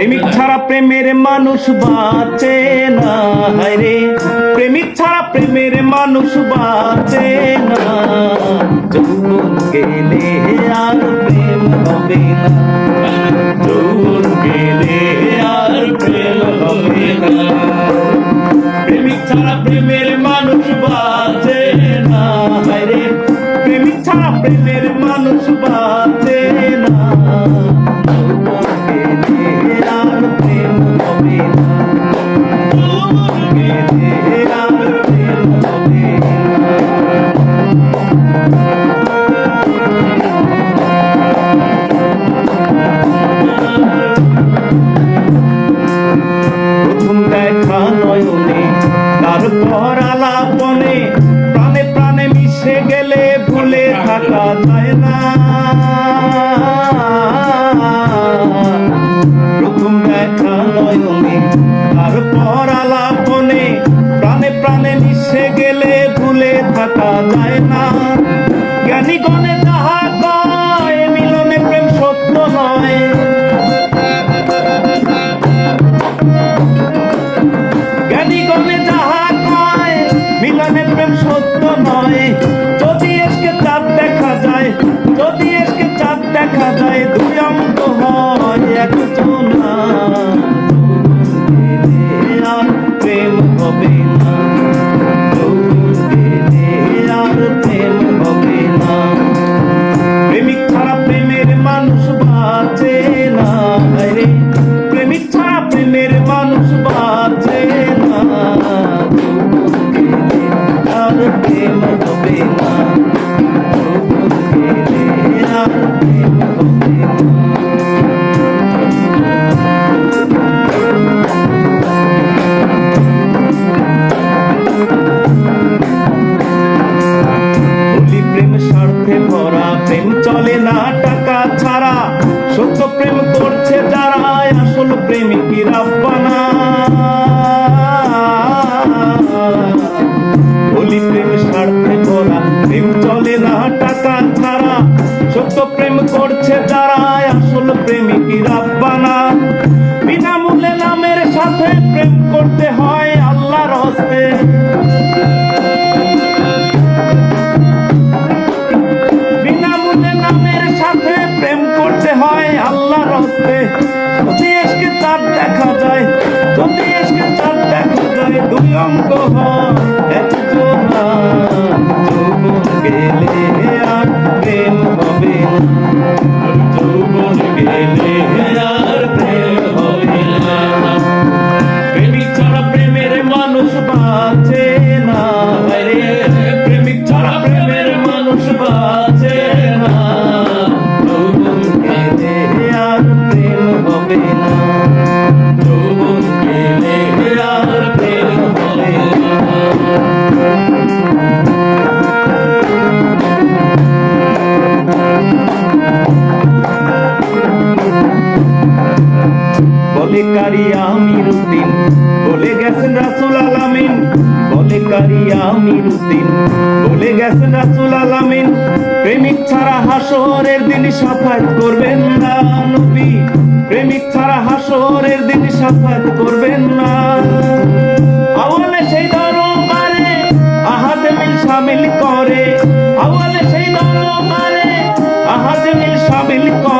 প্রেমিক ছাড়া প্রেমের মানুষ বাঁচে না রে। প্রেমিক ছাড়া প্রেমের মানুষ বাঁচে না। যৌবন গেলে আর প্রেম হবে না। যৌবন গেলে আর প্রেম হবে না। প্রেমিক ছাড়া প্রেমের মানুষ বাঁচে না প্রেমিক ছাড়া প্রেমের মানুষ বাঁচে না। নয়নে তারপর আলাপনে প্রাণে প্রাণে মিশে গেলে ভুলে থাকা যায় না। জ্ঞানী গণে তাহা কয়, মিলনে প্রেম সত্য নয়। যদি এসকে চাঁদ দেখা যায়, যদি এসকে চাঁদ দেখা যায় দুই অঙ্ক হয়। না টাকা ছাড়া সত্য প্রেম করছে যারা, আসল প্রেমিকিরা বানা বলি প্রেম স্বার্থে ভরা, প্রেম চলে না টাকা ছাড়া সত্য প্রেম করছে যারা, আসল প্রেমিকিরা রাব্বানা? বলে কারি আমির উদ্দিন বলে গেছেন রাসুল আলামিন। বলে কারি আমির উদ্দিন বলে গেছেন রাসুল আলামিন। প্রেমিক ছাড়া হাসরের দিন সাফাত করবেন না নবী। প্রেমিক ছাড়া হাসরের দিন সাফাত করবেন না। আওয়ালে সেই দরবারে আহাদ মিল শামিল করে। আওয়ালে সেই দরবারে আহাদ মিল শামিল করে।